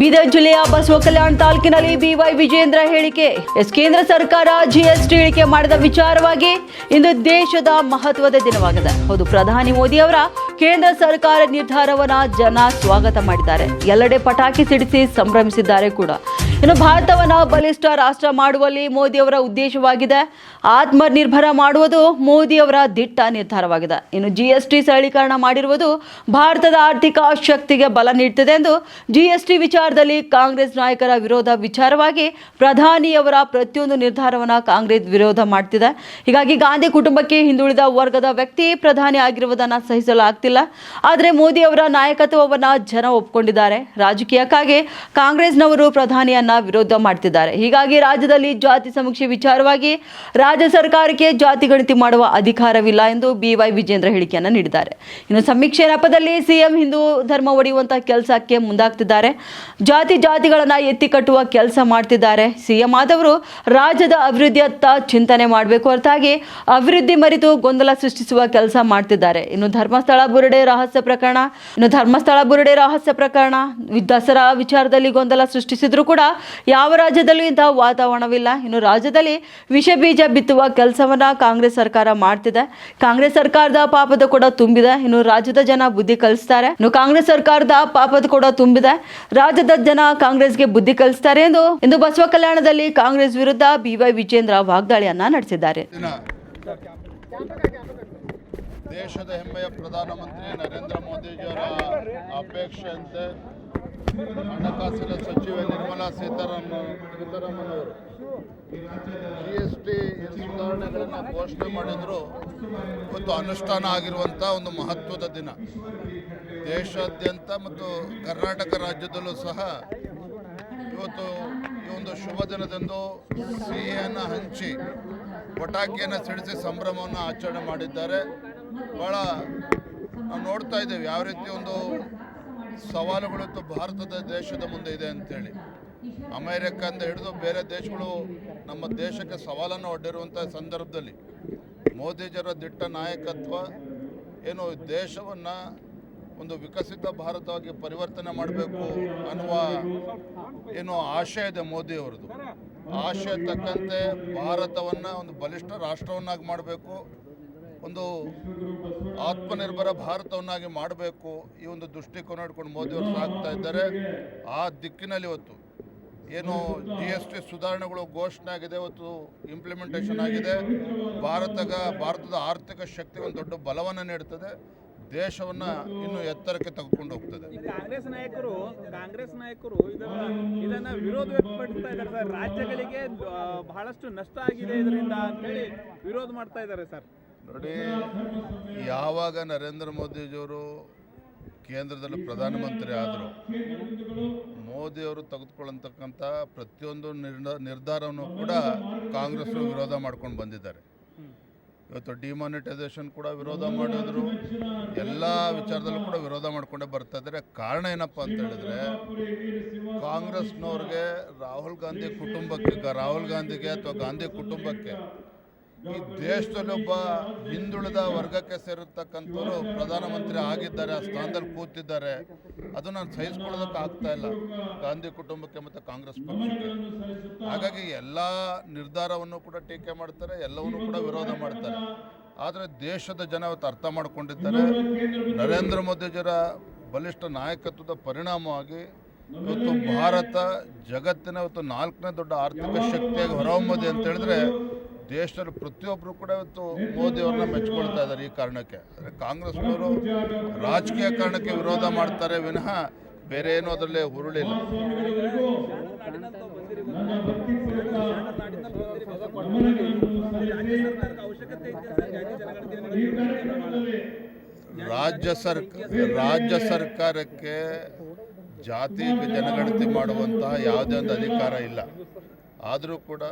ಬೀದರ್ ಜಿಲ್ಲೆಯ ಬಸವ ಕಲ್ಯಾಣ ತಾಲೂಕಿನಲ್ಲಿ ಬಿವೈ ವಿಜೇಂದ್ರ ಹೇಳಿಕೆ. ಎಸ್ ಕೇಂದ್ರ ಸರ್ಕಾರ ಜಿಎಸ್ಟಿ ಇಳಿಕೆ ಮಾಡಿದ ವಿಚಾರವಾಗಿ ಇಂದು ದೇಶದ ಮಹತ್ವದ ದಿನವಾಗಿದೆ. ಹೌದು, ಪ್ರಧಾನಿ ಮೋದಿ ಅವರ ಕೇಂದ್ರ ಸರ್ಕಾರ ನಿರ್ಧಾರವನ್ನ ಜನ ಸ್ವಾಗತ ಮಾಡಿದ್ದಾರೆ. ಎಲ್ಲೆಡೆ ಪಟಾಕಿ ಸಿಡಿಸಿ ಸಂಭ್ರಮಿಸಿದ್ದಾರೆ ಕೂಡ. ಇನ್ನು ಭಾರತವನ್ನ ಬಲಿಷ್ಠ ರಾಷ್ಟ್ರ ಮಾಡುವಲ್ಲಿ ಮೋದಿಯವರ ಉದ್ದೇಶವಾಗಿದೆ. ಆತ್ಮನಿರ್ಭರ ಮಾಡುವುದು ಮೋದಿಯವರ ದಿಟ್ಟ ನಿರ್ಧಾರವಾಗಿದೆ. ಇನ್ನು ಜಿಎಸ್ಟಿ ಸರಳೀಕರಣ ಮಾಡಿರುವುದು ಭಾರತದ ಆರ್ಥಿಕ ಶಕ್ತಿಗೆ ಬಲ ನೀಡುತ್ತದೆ ಎಂದು ಜಿಎಸ್ಟಿ ವಿಚಾರದಲ್ಲಿ ಕಾಂಗ್ರೆಸ್ ನಾಯಕರ ವಿರೋಧ ವಿಚಾರವಾಗಿ ಪ್ರಧಾನಿಯವರ ಪ್ರತಿಯೊಂದು ನಿರ್ಧಾರವನ್ನು ಕಾಂಗ್ರೆಸ್ ವಿರೋಧ ಮಾಡ್ತಿದೆ. ಹೀಗಾಗಿ ಗಾಂಧಿ ಕುಟುಂಬಕ್ಕೆ ಹಿಂದುಳಿದ ವರ್ಗದ ವ್ಯಕ್ತಿ ಪ್ರಧಾನಿ ಆಗಿರುವುದನ್ನು ಸಹಿಸಲು ಆಗ್ತಿಲ್ಲ ಆದರೆ ಮೋದಿ ಅವರ ನಾಯಕತ್ವವನ್ನು ಜನ ಒಪ್ಪಿಕೊಂಡಿದ್ದಾರೆ ರಾಜಕೀಯಕ್ಕಾಗಿ ಕಾಂಗ್ರೆಸ್ನವರು ಪ್ರಧಾನಿಯನ್ನ ವಿರೋಧ ಮಾಡ್ತಿದ್ದಾರೆ. ಹೀಗಾಗಿ ರಾಜ್ಯದಲ್ಲಿ ಜಾತಿ ಸಮೀಕ್ಷೆ ವಿಚಾರವಾಗಿ ರಾಜ್ಯ ಸರ್ಕಾರಕ್ಕೆ ಜಾತಿ ಗಣತಿ ಮಾಡುವ ಅಧಿಕಾರವಿಲ್ಲ ಎಂದು ಬಿವೈ ವಿಜೇಂದ್ರ ಹೇಳಿಕೆಯನ್ನು ನೀಡಿದ್ದಾರೆ. ಇನ್ನು ಸಮೀಕ್ಷೆ ನೆಪದಲ್ಲಿ ಸಿಎಂ ಹಿಂದೂ ಧರ್ಮ ಒಡೆಯುವಂತಹ ಕೆಲಸಕ್ಕೆ ಮುಂದಾಗ್ತಿದ್ದಾರೆ. ಜಾತಿ ಜಾತಿಗಳನ್ನ ಎತ್ತಿ ಕಟ್ಟುವ ಕೆಲಸ ಮಾಡ್ತಿದ್ದಾರೆ. ಸಿಎಂ ಆದವರು ರಾಜ್ಯದ ಅಭಿವೃದ್ಧಿಯತ್ತ ಚಿಂತನೆ ಮಾಡಬೇಕು ಹೊರತಾಗಿ ಅಭಿವೃದ್ಧಿ ಮರೆತು ಗೊಂದಲ ಸೃಷ್ಟಿಸುವ ಕೆಲಸ ಮಾಡ್ತಿದ್ದಾರೆ. ಇನ್ನು ಧರ್ಮಸ್ಥಳ ಬುರುಡೆ ರಹಸ್ಯ ಪ್ರಕರಣ, ಇನ್ನು ಧರ್ಮಸ್ಥಳ ಬುರುಡೆ ರಹಸ್ಯ ಪ್ರಕರಣ ದಸರಾ ವಿಚಾರದಲ್ಲಿ ಗೊಂದಲ ಸೃಷ್ಟಿಸಿದ್ರು ಕೂಡ ಯಾವ ರಾಜ್ಯದಲ್ಲೂ ಇಂತಹ ವಾತಾವರಣವಿಲ್ಲ. ಇನ್ನು ರಾಜ್ಯದಲ್ಲಿ ವಿಷ ಬೀಜ ಬಿತ್ತುವ ಕೆಲಸವನ್ನ ಕಾಂಗ್ರೆಸ್ ಸರ್ಕಾರ ಮಾಡ್ತಿದೆ. ಕಾಂಗ್ರೆಸ್ ಸರ್ಕಾರದ ಪಾಪದ ಕೂಡ ತುಂಬಿದೆ. ಇನ್ನು ರಾಜ್ಯದ ಜನ ಬುದ್ಧಿ ಕಲಿಸ್ತಾರೆ. ಇನ್ನು ಕಾಂಗ್ರೆಸ್ ಸರ್ಕಾರದ ಪಾಪದ ಕೂಡ ತುಂಬಿದೆ. ರಾಜ್ಯದ ಜನ ಕಾಂಗ್ರೆಸ್ಗೆ ಬುದ್ಧಿ ಕಲಿಸ್ತಾರೆ ಎಂದು ಇಂದು ಬಸವ ಕಲ್ಯಾಣದಲ್ಲಿ ಕಾಂಗ್ರೆಸ್ ವಿರುದ್ಧ ಬಿವೈ ವಿಜೇಂದ್ರ ವಾಗ್ದಾಳಿಯನ್ನ ನಡೆಸಿದ್ದಾರೆ. ದೇಶದ ಹೆಮ್ಮೆಯ ಪ್ರಧಾನಮಂತ್ರಿ ನರೇಂದ್ರ ಮೋದಿಜಿಯವರ ಅಪೇಕ್ಷೆಯಂತೆ ಹಣಕಾಸಿನ ಸಚಿವೆ ನಿರ್ಮಲಾ ಸೀತಾರಾಮನ್ ಸೀತಾರಾಮನ್ ಅವರು ಜಿ ಎಸ್ ಟಿ ಸುಧಾರಣೆಗಳನ್ನು ಘೋಷಣೆ ಮಾಡಿದ್ರು. ಒಂದು ಅನುಷ್ಠಾನ ಆಗಿರುವಂಥ ಒಂದು ಮಹತ್ವದ ದಿನ. ದೇಶಾದ್ಯಂತ ಮತ್ತು ಕರ್ನಾಟಕ ರಾಜ್ಯದಲ್ಲೂ ಸಹ ಇವತ್ತು ಈ ಒಂದು ಶುಭ ದಿನದಂದು ಸಿಹಿಯನ್ನು ಹಂಚಿ, ಪಟಾಕಿಯನ್ನು ಸಿಡಿಸಿ ಸಂಭ್ರಮವನ್ನು ಆಚರಣೆ ಮಾಡಿದ್ದಾರೆ. ಭಾಳ ನಾವು ನೋಡ್ತಾ ಇದ್ದೇವೆ ಯಾವ ರೀತಿ ಒಂದು ಸವಾಲುಗಳು ಇವತ್ತು ಭಾರತದ ದೇಶದ ಮುಂದೆ ಇದೆ ಅಂತೇಳಿ. ಅಮೇರಿಕದಿಂದ ಹಿಡಿದು ಬೇರೆ ದೇಶಗಳು ನಮ್ಮ ದೇಶಕ್ಕೆ ಸವಾಲನ್ನು ಒಡ್ಡಿರುವಂಥ ಸಂದರ್ಭದಲ್ಲಿ ಮೋದಿಜರ ದಿಟ್ಟ ನಾಯಕತ್ವ ಏನು ದೇಶವನ್ನು ಒಂದು ವಿಕಸಿತ ಭಾರತವಾಗಿ ಪರಿವರ್ತನೆ ಮಾಡಬೇಕು ಅನ್ನುವ ಏನು ಆಶಯ ಇದೆ ಮೋದಿ ಅವರದು. ಆಶಯ ತಕ್ಕಂತೆ ಭಾರತವನ್ನು ಒಂದು ಬಲಿಷ್ಠ ರಾಷ್ಟ್ರವನ್ನಾಗಿ ಮಾಡಬೇಕು. ಒಂದು ಆತ್ಮನಿರ್ಭರ ಭಾರತವನ್ನಾಗಿ ಮಾಡಬೇಕು ಈ ಒಂದು ದೃಷ್ಟಿಕೋನ ಇಟ್ಕೊಂಡು ಮೋದಿ ಅವರು ಸಾಗ್ತಾ ಇದ್ದಾರೆ. ಆ ದಿಕ್ಕಿನಲ್ಲಿ ಇವತ್ತು ಏನು ಜಿ ಎಸ್ ಟಿ ಸುಧಾರಣೆಗಳು ಘೋಷಣೆ ಆಗಿದೆ, ಇವತ್ತು ಇಂಪ್ಲಿಮೆಂಟೇಷನ್ ಆಗಿದೆ. ಭಾರತಗ, ಭಾರತದ ಆರ್ಥಿಕ ಶಕ್ತಿಗೆ ಒಂದು ದೊಡ್ಡ ಬಲವನ್ನು ನೀಡ್ತದೆ. ದೇಶವನ್ನ ಇನ್ನು ಎತ್ತರಕ್ಕೆ ತಗೊಂಡು ಹೋಗ್ತದೆ. ಕಾಂಗ್ರೆಸ್ ನಾಯಕರು ಕಾಂಗ್ರೆಸ್ ನಾಯಕರು ಇದನ್ನ ವಿರೋಧ ವ್ಯಕ್ತಪಡಿಸ್ತಾ ಇದ್ದಾರೆ ಸರ್. ರಾಜ್ಯಗಳಿಗೆ ಬಹಳಷ್ಟು ನಷ್ಟ ಆಗಿದೆ ಇದರಿಂದ ಅಂತೇಳಿ ವಿರೋಧ ಮಾಡ್ತಾ ಇದ್ದಾರೆ ಸರ್. ನೋಡಿ, ಯಾವಾಗ ನರೇಂದ್ರ ಮೋದಿಜಿಯವರು ಕೇಂದ್ರದಲ್ಲಿ ಪ್ರಧಾನಮಂತ್ರಿ ಆದರು, ಮೋದಿಯವರು ತೆಗೆದುಕೊಳ್ಳತಕ್ಕಂಥ ಪ್ರತಿಯೊಂದು ನಿರ್ಧಾರವನ್ನು ಕೂಡ ಕಾಂಗ್ರೆಸ್ ವಿರೋಧ ಮಾಡ್ಕೊಂಡು ಬಂದಿದ್ದಾರೆ. ಇವತ್ತು ಡಿಮಾನಿಟೈಸೇಷನ್ ಕೂಡ ವಿರೋಧ ಮಾಡಿದ್ರು. ಎಲ್ಲ ವಿಚಾರದಲ್ಲೂ ಕೂಡ ವಿರೋಧ ಮಾಡ್ಕೊಂಡೇ ಬರ್ತಾ ಇದ್ದಾರೆ. ಕಾರಣ ಏನಪ್ಪ ಅಂತ ಹೇಳಿದ್ರೆ, ಕಾಂಗ್ರೆಸ್ನವ್ರಿಗೆ ರಾಹುಲ್ ಗಾಂಧಿ ಕುಟುಂಬಕ್ಕೆ, ರಾಹುಲ್ ಗಾಂಧಿಗೆ ಅಥವಾ ಗಾಂಧಿ ಕುಟುಂಬಕ್ಕೆ ಈ ದೇಶದಲ್ಲೊಬ್ಬ ಹಿಂದುಳಿದ ವರ್ಗಕ್ಕೆ ಸೇರಿರ್ತಕ್ಕಂಥವ್ರು ಪ್ರಧಾನಮಂತ್ರಿ ಆಗಿದ್ದಾರೆ, ಆ ಸ್ಥಾನದಲ್ಲಿ ಕೂತಿದ್ದಾರೆ. ಅದು ನಾನು ಸಹಿಸ್ಕೊಳ್ಳೋದಕ್ಕೆ ಆಗ್ತಾ ಇಲ್ಲ. ಗಾಂಧಿ ಕುಟುಂಬಕ್ಕೆ ಮತ್ತು ಕಾಂಗ್ರೆಸ್ ಪಕ್ಷಕ್ಕೆ. ಹಾಗಾಗಿ ಎಲ್ಲ ನಿರ್ಧಾರವನ್ನು ಕೂಡ ಟೀಕೆ ಮಾಡ್ತಾರೆ, ಎಲ್ಲವನ್ನೂ ಕೂಡ ವಿರೋಧ ಮಾಡ್ತಾರೆ. ಆದರೆ ದೇಶದ ಜನ ಅವತ್ತು ಅರ್ಥ ಮಾಡಿಕೊಂಡಿದ್ದಾರೆ. ನರೇಂದ್ರ ಮೋದಿಜಿರ ಬಲಿಷ್ಠ ನಾಯಕತ್ವದ ಪರಿಣಾಮವಾಗಿ ಇವತ್ತು ಭಾರತ ಜಗತ್ತಿನ ಇವತ್ತು ನಾಲ್ಕನೇ ದೊಡ್ಡ ಆರ್ಥಿಕ ಶಕ್ತಿಯಾಗಿ ಹೊರಹೊಮ್ಮದೆ ಅಂತ ಹೇಳಿದ್ರೆ ದೇಶದಲ್ಲಿ ಪ್ರತಿಯೊಬ್ಬರು ಕೂಡ ಇವತ್ತು ಮೋದಿ ಇದ್ದಾರೆ ಈ ಕಾರಣಕ್ಕೆ. ಆದರೆ ಕಾಂಗ್ರೆಸ್ನವರು ರಾಜಕೀಯ ಕಾರಣಕ್ಕೆ ವಿರೋಧ ಮಾಡ್ತಾರೆ ವಿನಃ ಬೇರೆ ಏನೂ ಅದರಲ್ಲಿ ಹುರುಳಿಲ್ಲ. ರಾಜ್ಯ ಸರ್ಕಾರ ರಾಜ್ಯ ಸರ್ಕಾರಕ್ಕೆ ಜಾತಿ ಜನಗಣತಿ ಮಾಡುವಂತಹ ಯಾವುದೇ ಒಂದು ಅಧಿಕಾರ ಇಲ್ಲ. ಆದರೂ ಕೂಡ